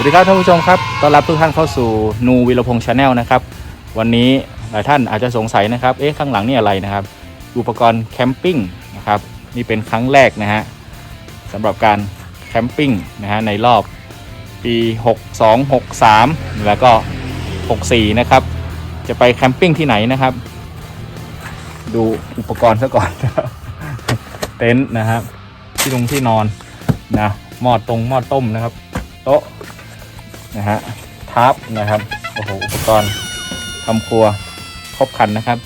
สวัสดีครับท่านผู้ชมครับ ต้อนรับทุกท่านเข้าสู่นูวิรพงษ์ชาแนลนะครับ วันนี้หลายท่านอาจจะสงสัยนะครับ เอ๊ะข้างหลังนี่อะไรนะครับ อุปกรณ์แคมปิ้งนะครับ นี่เป็นครั้งแรกนะฮะสำหรับการแคมปิ้งนะฮะในรอบปี 62 63 แล้วก็ 64 นะครับ จะไปแคมปิ้งที่ไหนนะครับ ดูอุปกรณ์ซะก่อนเต็นท์นะครับ ที่ลงที่นอนนะหม้อตรงหม้อต้มนะครับ โต๊ะ นะฮะทับนะครับโอ้โหอุปกรณ์ทำครัวครบครันนะครับ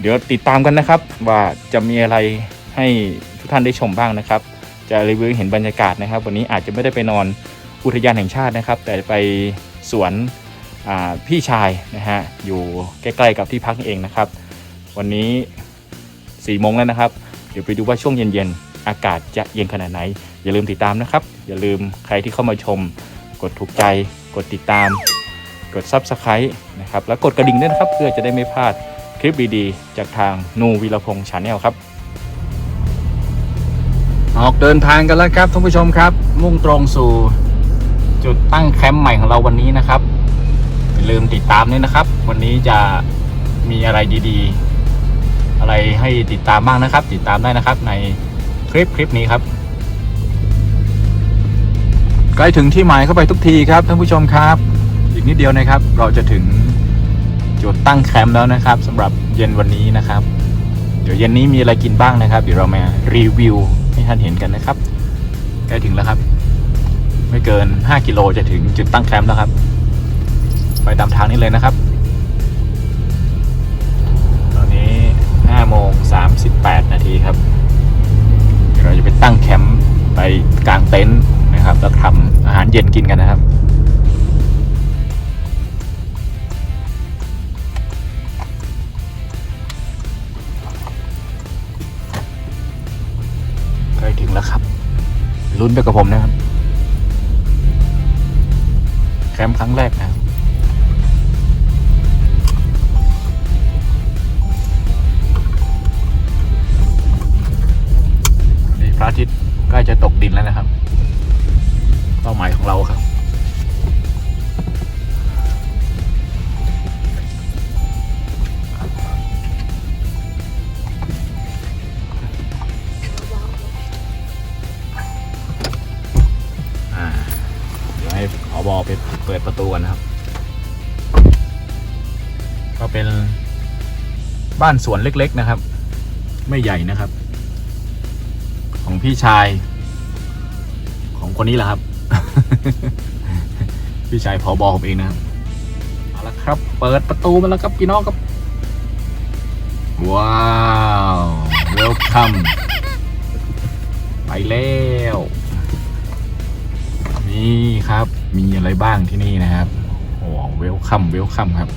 เดี๋ยวติดตามกันนะครับ ว่าจะมีอะไรให้ทุกท่านได้ชมบ้างนะครับ จะรีวิวเห็นบรรยากาศนะครับ วันนี้อาจจะไม่ได้ไปนอนอุทยานแห่งชาตินะครับ แต่ไปสวนพี่ชายนะฮะอยู่ใกล้ๆกับที่พักเองนะครับ วันนี้4ี่โมงแล้วนะครับ เดี๋ยวไปดูว่าช่วงเย็นๆอากาศจะเย็นขนาดไหน อย่าลืมติดตามนะครับ อย่าลืมใครที่เข้ามาชม กดถูกใจ กดติดตาม กด Subscribe นะครับ แล้วกดกระดิ่งด้วยนะครับ เพื่อจะได้ไม่พลาดคลิปดีๆ จากทางนูวีรพงษ์ชาแนลครับ ออกเดินทางกันแล้วครับท่านผู้ชมครับ มุ่งตรงสู่จุดตั้งแคมป์ใหม่ของเราวันนี้นะครับอย่าลืมติดตามด้วยนะครับ วันนี้จะมีอะไรดีๆ อะไรให้ติดตามบ้างนะครับ ติดตามได้นะครับในคลิปคลิปนี้ครับ ใกล้ถึงที่หมายเข้าไปทุกทีครับท่านผู้ชมครับ อีกนิดเดียวนะครับ เราจะถึงจุดตั้งแคมป์แล้วนะครับสำหรับเย็นวันนี้นะครับ เดี๋ยวเย็นนี้มีอะไรกินบ้างนะครับ เดี๋ยวเรามารีวิวให้ท่านเห็นกันนะครับ ใกล้ถึงแล้วครับ ไม่เกิน 5 กิโลจะถึงจุดตั้งแคมป์แล้วครับ ไปตามทางนี้เลยนะครับ ตอนนี้5โมง38 นาทีครับเราจะไปตั้งแคมป์ ไปกางเต็นท์นะครับ แล้วทำอาหารเย็นกินกันนะครับใกล้ถึงแล้วครับ ลุ้นไปกับผมนะครับ แคมป์ครั้งแรกนะครับนี่พระอาทิตย์ ใกล้จะตกดินแล้วนะครับ เป้าหมายของเราครับอ่าเดี๋ยวให้อบอไปเปิดประตูกันนะครับ ก็เป็นบ้านสวนเล็กๆนะครับ ไม่ใหญ่นะครับ ของพี่ชาย ของคนนี้แหละครับ พี่ชายผอบอผมเองนะครับเอาละครับ เปิดประตูมาแล้วครับพี่น้องครับ ว้าวเวลคัมไปแล้ว นี่ครับ มีอะไรบ้างที่นี่นะครับโอ้เวลคัมเวลคัมครับ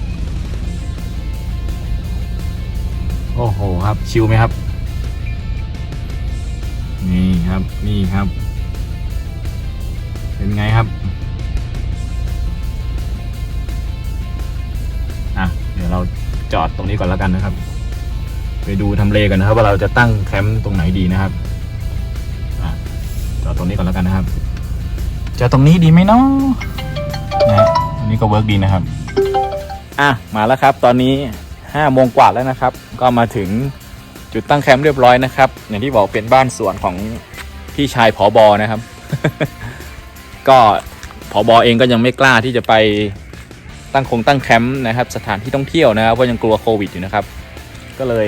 โอ้โหครับ ชิลไหมครับ นี่ครับนี่ครับ เป็นไงครับอะเดี๋ยวเราจอดตรงนี้ก่อนแล้วกันนะครับ ไปดูทำเลกันนะครับ ว่าเราจะตั้งแคมป์ตรงไหนดีนะครับอะจอดตรงนี้ก่อนแล้วกันนะครับจะตรงนี้ดีไหมเนาะนะอันนี้ก็เวิร์กดีนะครับ อะมาแล้วครับ ตอนนี้ห้าโมงกว่าแล้วนะครับ ก็มาถึง จุดตั้งแคมป์เรียบร้อยนะครับ อย่างที่บอกเป็นบ้านสวนของพี่ชายผอบอนะครับ ก็ผอบอเองก็ยังไม่กล้าที่จะไปตั้งคงตั้งแคมป์นะครับ สถานที่ท่องเที่ยวนะครับเพราะยังกลัวโควิดอยู่นะครับ ก็เลย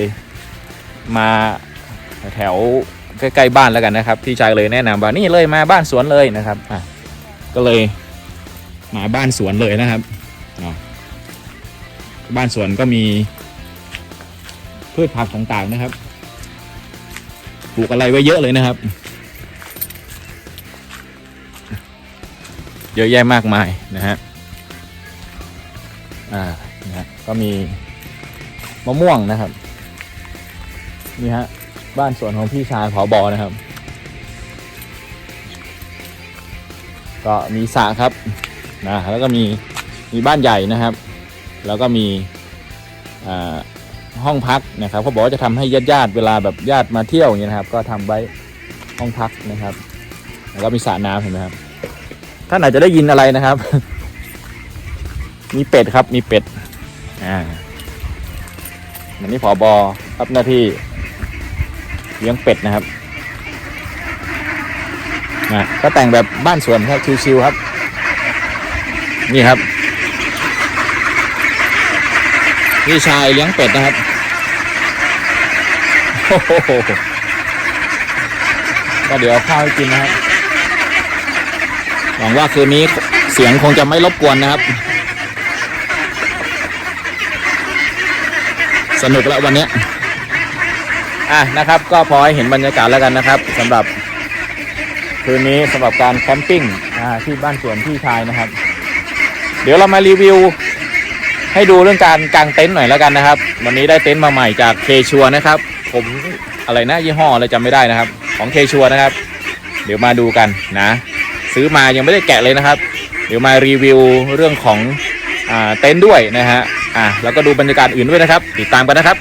มาแถวใกล้ๆบ้านแล้วกันนะครับ พี่ชายเลยแนะนำว่านี่เลยมาบ้านสวนเลยนะครับอะก็เลยมาบ้านสวนเลยนะครับบ้านสวนก็มี พืชผักต่างๆนะครับ ปลูกอะไรไว้เยอะเลยนะครับ เยอะแยะมากมายนะฮะ อ่า นะฮะ ก็มีมะม่วงนะครับ นี่ฮะ บ้านสวนของพี่ชายผอบอนะครับ ก็มีสระครับ นะ แล้วก็มี มีบ้านใหญ่นะครับ แล้วก็มี อ่า ห้องพักนะครับเขาบอกว่าจะทำให้ญาติๆเวลาแบบญาติมาเที่ยวอย่างเงี้ยนะครับ ก็ทำไว้ห้องพักนะครับ แล้วก็มีสระน้ำเห็นไหมครับท่านอาจจะได้ยินอะไรนะครับ มีเป็ดครับ มีเป็ดอ่าอันนี้ผอบอรับหน้าที่เลี้ยงเป็ดนะครับนะก็แต่งแบบบ้านสวนครับชิวๆครับ นี่ครับพี่ชายเลี้ยงเป็ดนะครับ ก็เดี๋ยวข้าวให้กินนะครับ หวังว่าคืนนี้เสียงคงจะไม่รบกวนนะครับ สนุกแล้ววันนี้ อะนะครับ ก็พอให้เห็นบรรยากาศแล้วกันนะครับสำหรับคืนนี้สำหรับการแคมปิ้งที่บ้านสวนพี่ชายนะครับ เดี๋ยวเรามารีวิว ให้ดูเรื่องการกางเต็นท์หน่อยแล้วกันนะครับ วันนี้ได้เต็นท์มาใหม่จากเคชัวนะครับ ผมอะไรนะยี่ห้ออะไรจำไม่ได้นะครับ ของเคชัวนะครับ เดี๋ยวมาดูกันนะ ซื้อมายังไม่ได้แกะเลยนะครับ เดี๋ยวมารีวิวเรื่องของอ่าเต็นท์ด้วยนะฮะอะแล้วก็ดูบรรยากาศอื่นด้วยนะครับ ติดตามกันนะครับ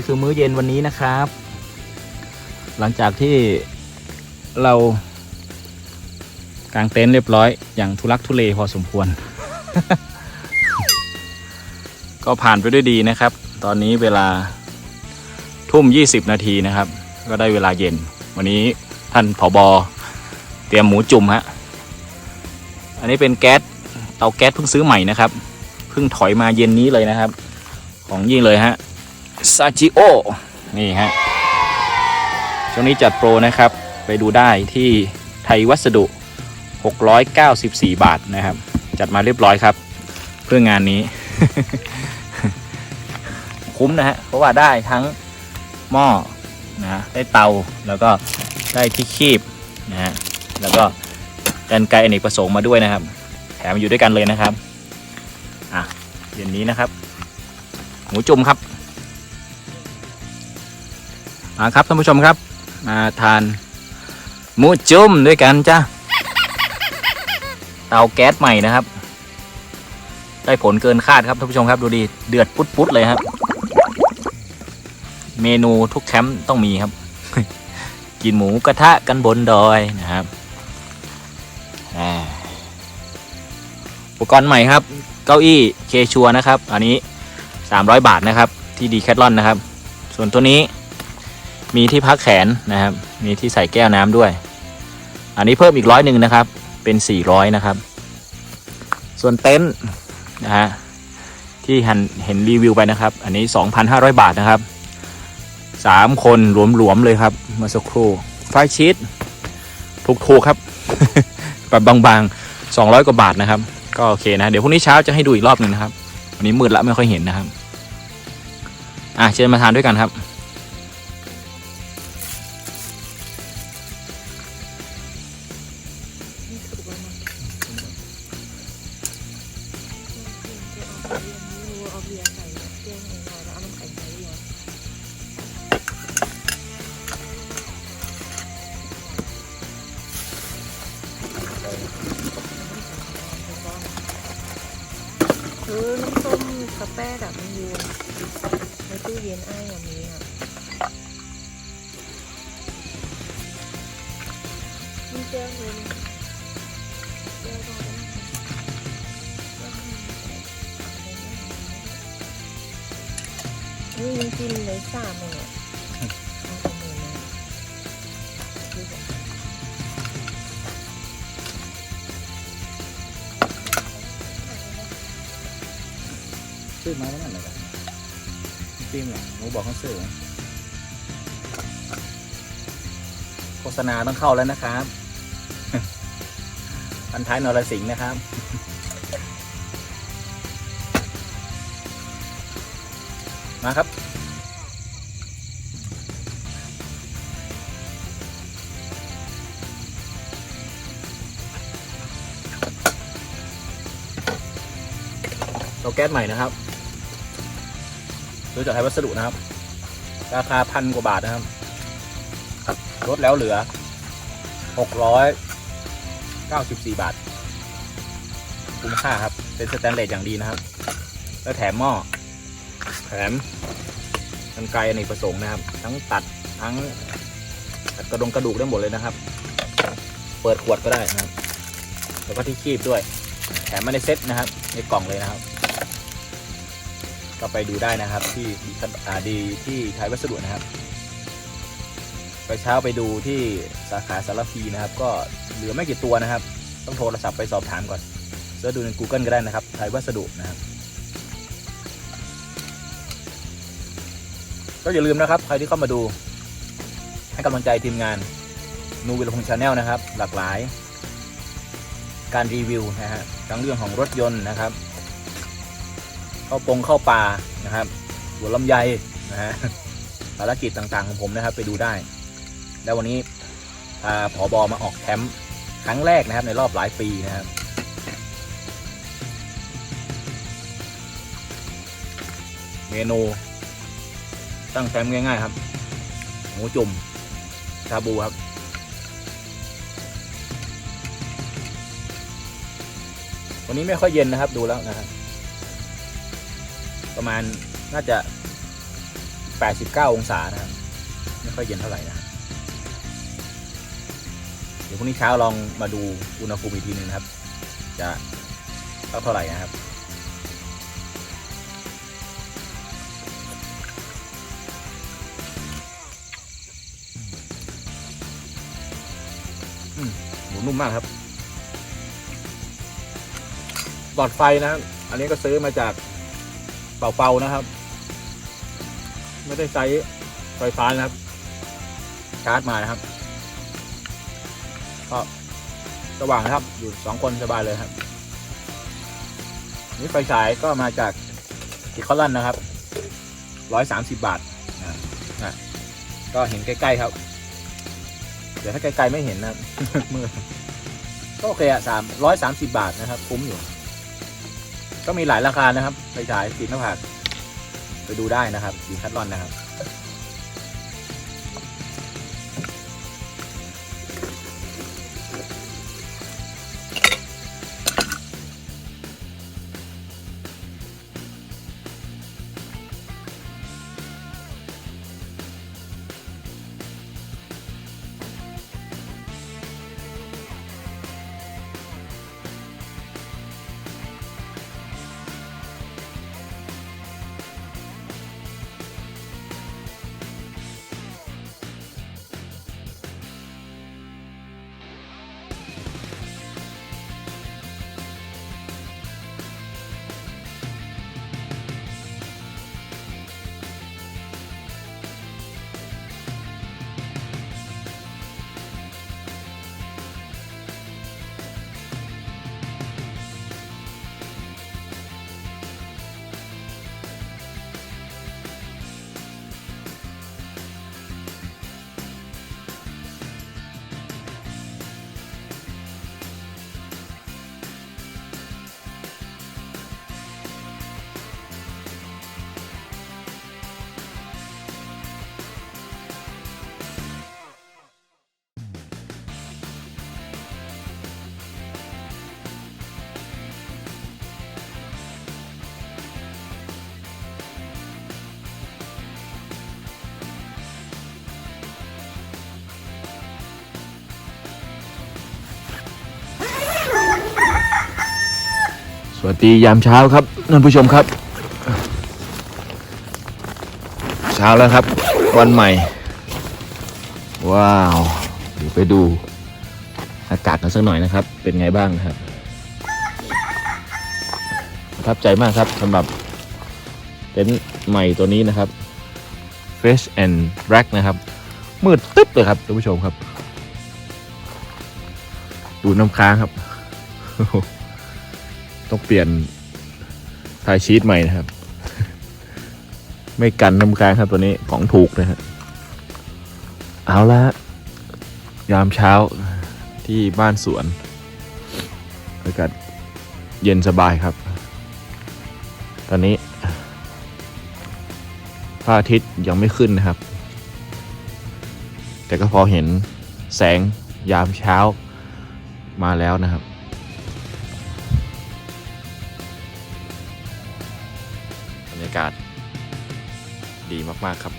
นี่คือมื้อเย็นวันนี้นะครับ หลังจากที่เรากางเต็นท์เรียบร้อย อย่างทุลักทุเลพอสมควร ก็ผ่านไปด้วยดีนะครับ ตอนนี้เวลาทุ่ม 20 นาทีนะครับ ก็ได้เวลาเย็น วันนี้ท่านผอบอเตรียมหมูจุ่มฮะ อันนี้เป็นแก๊สเตาแก๊สเพิ่งซื้อใหม่นะครับ เพิ่งถอยมาเย็นนี้เลยนะครับ ของยิ่งเลยฮะ ซาจิโอนี่ฮะ ช่วงนี้จัดโปรนะครับ ไปดูได้ที่ไทยวัสดุ 694 บาทนะครับ จัดมาเรียบร้อยครับ เพื่องานนี้ คุ้มนะฮะ เพราะว่าได้ทั้งหม้อนะได้เตาแล้วก็ได้ที่คีบนะฮะแล้วก็กันไกรอเนกประสงค์มาด้วยนะครับ แถมอยู่ด้วยกันเลยนะครับ อะเย็นนี้นะครับ หมูจุ่มครับ มาครับท่านผู้ชมครับ มาทานหมูจุ่มด้วยกันจ้าเตาแก๊สใหม่นะครับ ได้ผลเกินคาดครับท่านผู้ชมครับดูดีเดือดปุ๊ดๆเลยครับ เมนูทุกแคมป์ต้องมีครับ กินหมูกระทะกันบนดอยนะครับอ่าอุปกรณ์ใหม่ครับ เก้าอี้เคชัวนะครับ อันนี้ 300 บาทนะครับ ที่ดีแคทลอนนะครับ ส่วนตัวนี้ มีที่พักแขนนะครับ มีที่ใส่แก้วน้ำด้วย อันนี้เพิ่มอีกร้อยหนึ่งนะครับ เป็น400นะครับ ส่วนเต็นท์นะฮะที่เห็นเห็นรีวิวไปนะครับ อันนี้2,500บาทนะครับ3คนหลวมๆเลยครับเมื่อสักครู่ไฟชีตถูกๆครับแบบบางๆ200กว่าบาทนะครับ ก็โอเคนะ เดี๋ยวพรุ่งนี้เช้าจะให้ดูอีกรอบหนึ่งนะครับ วันนี้มืดละไม่ค่อยเห็นนะครับ อะเชิญมาทานด้วยกันครับ ซื้อมาแล้วนั่นแหละจริงเหรอหนูบอกเขาซื้อโฆษณาต้องเข้าแล้วนะครับพันท้ายนรสิงห์นะครับมาครับเตาแก๊สใหม่นะครับ ซื้อจากไทยวัสดุนะครับ ราคาพันกว่าบาทนะครับลดแล้วเหลือหกร้อยเก้าสิบสี่บาท คุ้มค่าครับ เป็นสแตนเลสอย่างดีนะครับ แล้วแถมหม้อ แถมกันไกรอเนกประสงค์นะครับ ทั้งตัดทั้งตัดกระดงกระดูกได้หมดเลยนะครับ เปิดขวดก็ได้นะครับ แล้วก็ที่คีบด้วย แถมมาในเซ็ตนะครับ ในกล่องเลยนะครับ ก็ไปดูได้นะครับที่ดีอ่าที่ไทยวัสดุนะครับ ไปเช้าไปดูที่สาขาสารพีนะครับ ก็เหลือไม่กี่ตัวนะครับ ต้องโทรศัพท์ไปสอบถามก่อนเสิร์ชดูใน Google ก็ได้นะครับ ไทยวัสดุนะครับ ก็อย่าลืมนะครับ ใครที่เข้ามาดู ให้กำลังใจทีมงานนูวิลพงชาแนลนะครับ หลากหลาย การรีวิวนะฮะทั้งเรื่องของรถยนต์นะครับ เข้าปงเข้าป่านะครับสวนลำไยนะฮะภารกิจต่างๆของผมนะครับไปดูได้ แล้ววันนี้พาผอบอมาออกแคมป์ครั้งแรกนะครับในรอบหลายปีนะครับเมนู ตั้งแคมป์ง่าย ๆ ครับ หมูจุ่มชาบูครับ วันนี้ไม่ค่อยเย็นนะครับดูแล้วนะครับ ประมาณน่าจะ 89 องศานะครับ ไม่ค่อยเย็นเท่าไหร่นะ เดี๋ยวพรุ่งนี้เช้าลองมาดูอุณหภูมิอีกทีนึงนะครับ จะเท่าเท่าไหร่นะครับอืมหมูนุ่มมากครับ หลอดไฟนะครับ อันนี้ก็ซื้อมาจาก เป่าๆนะครับ ไม่ได้ใช้ไฟฟ้านะครับชาร์จมานะครับก็สว่างนะครับ อยู่สองคนสบายเลยครับ นี่ไฟฉายก็มาจากติคอลันนะครับร้อยสามสิบบาทนะนะก็เห็นใกล้ๆครับ เดี๋ยวถ้าไกลๆไม่เห็นนะมือก็โอเคอะสามร้อยสามสิบบาทนะครับ คุ้มอยู่ ก็มีหลายราคานะครับไฟฉายสีหน้าผากไปดูได้นะครับสีคัตลอนนะครับ สวัสดียามเช้าครับท่านผู้ชมครับ เช้าแล้วครับ วันใหม่ ว้าวเดี๋ยวไปดูอากาศกันสักหน่อยนะครับ เป็นไงบ้างนะครับประทับใจมากครับสำหรับเต็นท์ใหม่ตัวนี้นะครับ Fresh and Black นะครับ มืดตึ๊บเลยครับท่านผู้ชมครับ ดูน้ำค้างครับ ต้องเปลี่ยนทายชีตใหม่นะครับ ไม่กันน้ำค้างครับตัวนี้ของถูกนะฮะเอาละฮะยามเช้าที่บ้านสวนอากาศเย็นสบายครับ ตอนนี้พระอาทิตย์ยังไม่ขึ้นนะครับ แต่ก็พอเห็นแสงยามเช้ามาแล้วนะครับ ดีมาก ๆ ครับ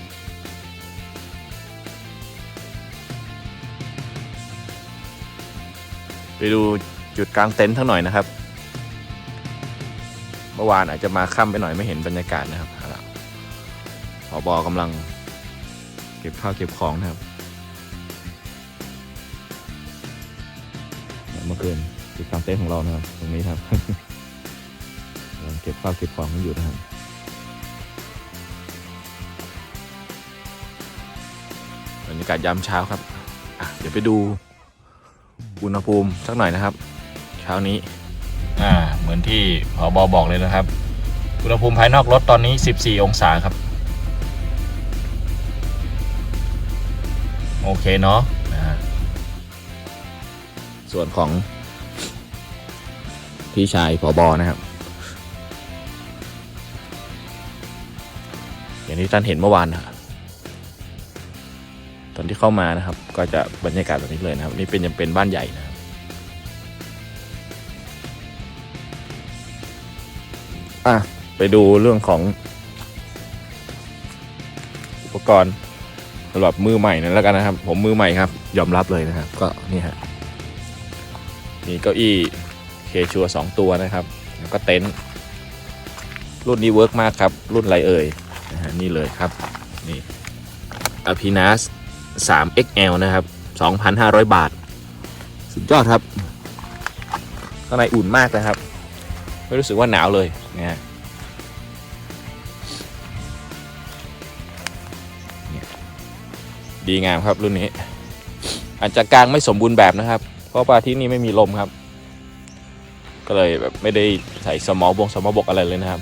ไปดูจุดกลางเต็นท์ทั้งหน่อยนะครับ เมื่อวานอาจจะมาค่ำไปหน่อยไม่เห็นบรรยากาศนะครับเอาล่ะผอบอกำลัง เก็บข้าวเก็บของนะครับเมื่อคืนจุดกลางเต็นท์ของเรานะครับ ตรงนี้ครับกำลังเก็บข้าวเก็บของกันอยู่นะครับ รรยากาศยามเช้าครับอะเดี๋ยวไปดูอุณหภูมิสักหน่อยนะครับ เช้านี้อ่าเหมือนที่ผอบอบอกเลยนะครับ อุณหภูมิภายนอกรถตอนนี้ 14 องศาครับ โอเคเนาะนะฮะส่วนของ พี่ชายผอบอนะครับ อย่างที่ท่านเห็นเมื่อวานนะครับต อนที่เข้ามานะครับ ก็จะบรรยากาศแบบนี้เลยนะครับ นี่เป็นยังเป็นบ้านใหญ่นะครับอะไปดูเรื่องของ อุปกรณ์สำหรับมือใหม่นั่นแล้วกันนะครับ ผมมือใหม่ครับ ยอมรับเลยนะครับ ก็นี่ฮะมีเก้าอี้เคชัวสองตัวนะครับ แล้วก็เต็นท์รุ่นนี้เวิร์กมากครับ รุ่นไรเอ่ยนะฮะนี่เลยครับ นี่อภินัส 3XL นะครับ 2,500 บาท สุดยอดครับข้างในอุ่นมากนะครับ ไม่รู้สึกว่าหนาวเลยนะฮะเนี่ยดีงามครับรุ่นนี้ อาจจะกลางไม่สมบูรณ์แบบนะครับ เพราะว่าที่นี่ไม่มีลมครับ ก็เลยแบบไม่ได้ใส่สมอบงสมอบกอะไรเลยนะครับ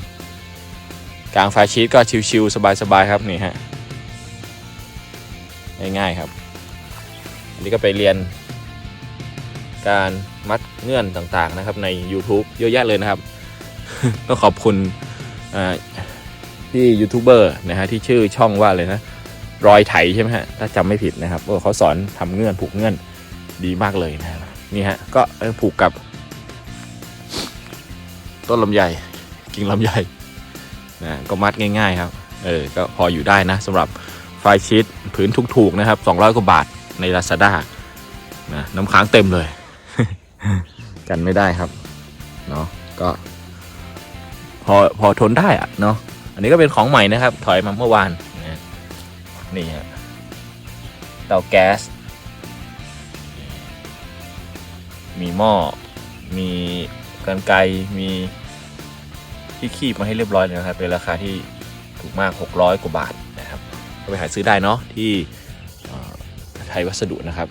กลางไฟชีตก็ชิวๆสบายๆครับนี่ฮะ ง่ายๆครับอันนี้ก็ไปเรียนการมัดเงื่อนต่างๆนะครับใน YouTube เยอะแยะเลยนะครับต้องขอบคุณอ่าพี่ยูทูบเบอร์นะฮะที่ชื่อช่องว่าเลยนะรอยไถใช่ไหมฮะถ้าจำไม่ผิดนะครับเขาสอนทำเงื่อนผูกเงื่อนดีมากเลยนะนี่ฮะก็ผูกกับ ต้นลำไยกิ่งลำไยนะก็มัดง่าย ๆ ครับ เออก็พออยู่ได้นะสำหรับ ไฟชีตผืนถูกๆนะครับ 200 กว่าบาทใน Lazada นะน้ำค้างเต็มเลย กันไม่ได้ครับเนาะก็พอพอทนได้อะเนาะอันนี้ก็เป็นของใหม่นะครับ ถอยมาเมื่อวานนะนี่ฮะเตาแก๊ส มีหม้อ มีกันไกมีที่คีบมาให้เรียบร้อยเลยนะครับเป็นราคาที่ถูกมาก 600 กว่าบาท ไปหาซื้อได้เนาะที่ไทยวัสดุนะครับ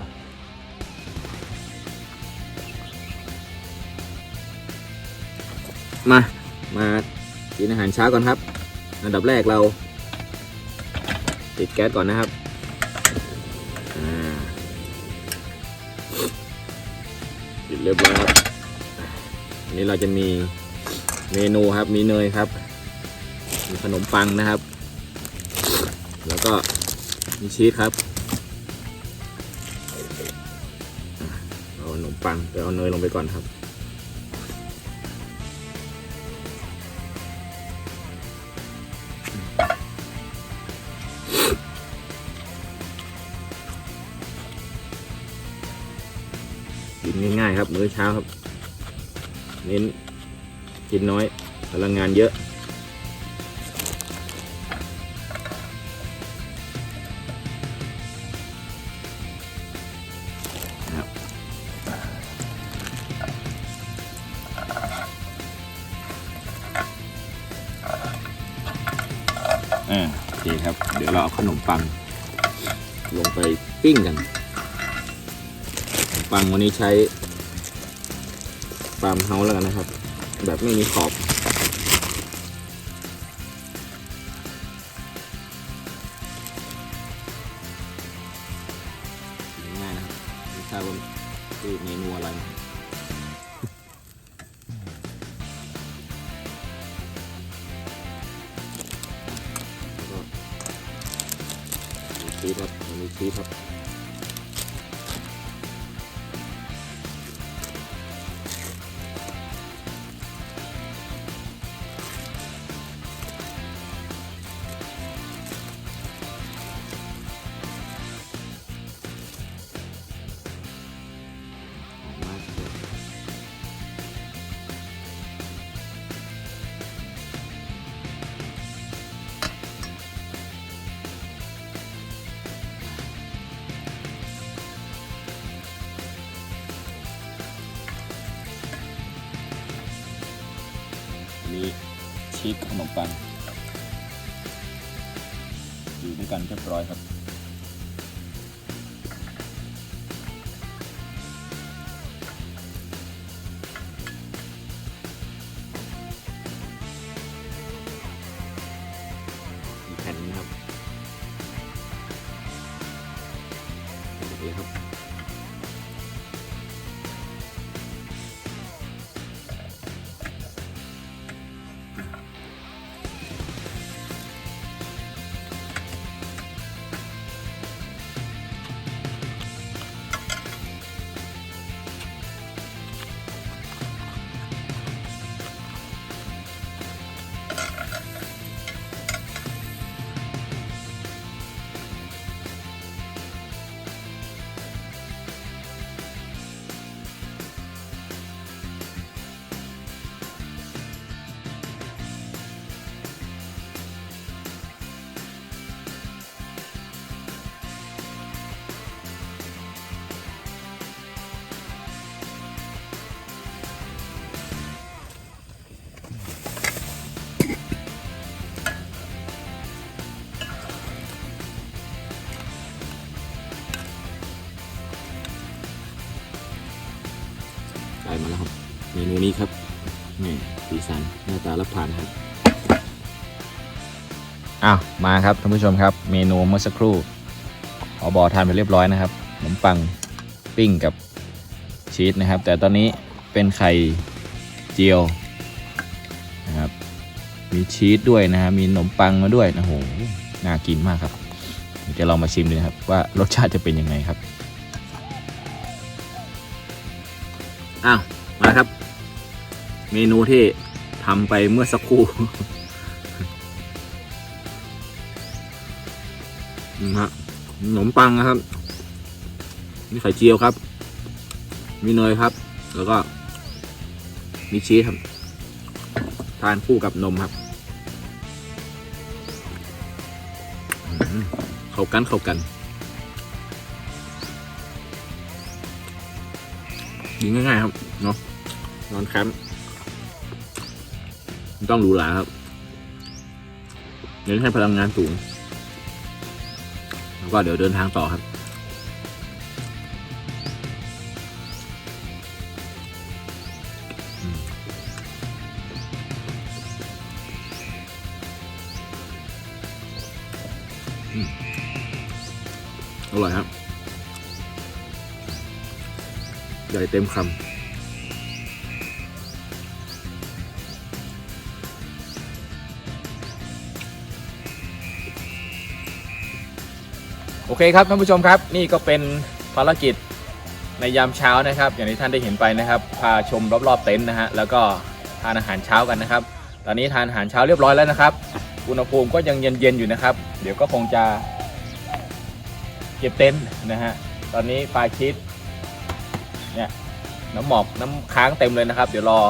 มา มากินอาหารเช้าก่อนครับ อันดับแรกเราติดแก๊สก่อนนะครับติดเรียบร้อยครับอันนี้เราจะมีเมนูครับ มีเนยครับ มีขนมปังนะครับ แล้วก็มีชีสครับเอาขนมปังไปเอาเนยลงไปก่อนครับ กินง่ายๆครับ มื้อเช้าครับ เน้นกินน้อยพลังงานเยอะ อ่าโอเคครับ เดี๋ยวเราเอาขนมปัง ลงไปปิ้งกันขนมปังวันนี้ใช้ฟาร์มเฮาส์แล้วกันนะครับ แบบไม่มีขอบ ชีสขนมปังอยู่ด้วยกันเรียบร้อยครับ เมนูนี้ครับนี่สีสันหน้าตารับทานครับอ้าวมาครับท่านผู้ชมครับ เมนูเมื่อสักครู่ขอบอทานไปเรียบร้อยนะครับขนมปังปิ้งกับชีสนะครับ แต่ตอนนี้เป็นไข่เจียวนะครับมีชีสด้วยนะฮะมีขนมปังมาด้วยโอ้โหน่ากินมากครับเดี๋ยวจะลองมาชิมดูนะครับว่ารสชาติจะเป็นยังไงครับอ้าวมาครับ เมนูที่ทำไปเมื่อสักครู่นะฮะขนมปังนะครับ มีไข่เจียวครับ มีเนยครับ แล้วก็ มีชีสครับ ทานคู่กับนมครับเข้ากันเข้ากันยิงง่ายๆครับ เนาะนอนแคมป์ ต้องหรูหราครับ เน้นให้พลังงานสูง แล้วก็เดี๋ยวเดินทางต่อครับ อร่อยครับ ใหญ่เต็มคำ เคครับท่านผู้ชมครับ นี่ก็เป็นภารกิจในยามเช้านะครับ อย่างที่ท่านได้เห็นไปนะครับ พาชมรอบๆเต็นท์นะฮะแล้วก็ทานอาหารเช้ากันนะครับ ตอนนี้ทานอาหารเช้าเรียบร้อยแล้วนะครับ อุณหภูมิก็ยังเย็นๆอยู่นะครับ เดี๋ยวก็คงจะเก็บเต็นท์นะฮะตอนนี้ปลาชิดเนี่ยน้ำหมอกน้ำค้างเต็มเลยนะครับ เดี๋ยวรอ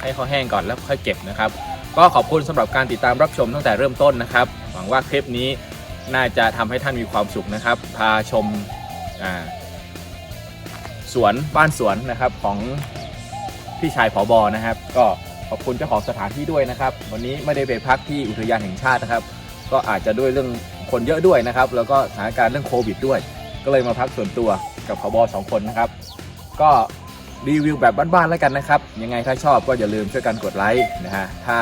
ให้เขาแห้งก่อนแล้วค่อยเก็บนะครับ ก็ขอบคุณสำหรับการติดตามรับชมตั้งแต่เริ่มต้นนะครับ หวังว่าคลิปนี้ น่าจะทำให้ท่านมีความสุขนะครับ พาชมาสวนบ้านสวนนะครับของพี่ชายผอบอนะครับ ก็ขอบคุณเจ้าของสถานที่ด้วยนะครับ วันนี้ไม่ได้ไปพักที่อุทยานแห่งชาตินะครับ ก็อาจจะด้วยเรื่องคนเยอะด้วยนะครับ แล้วก็สถานการณ์เรื่องโควิดด้วย ก็เลยมาพักส่วนตัวกับผบสองคนนะครับ ก็รีวิวแบบบ้านๆแล้วกันนะครับ ยังไงถ้าชอบก็อย่าลืมช่วยกันกดไลค์นะฮะถ้า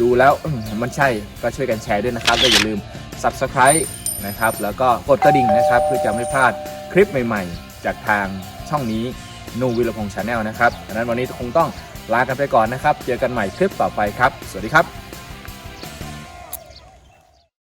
ดูแล้วมมันใช่ก็ช่วยกันแชร์ด้วยนะครับและอย่าลืม Subscribe นะครับแล้วก็กดกระดิ่งนะครับ เพื่อจะไม่พลาดคลิปใหม่ๆ จากทางช่องนี้นูวิลพงษ์ชาแนลนะครับดังนั้นวันนี้คงต้องลากันไปก่อนนะครับ เจอกันใหม่คลิปต่อไปครับ สวัสดีครับ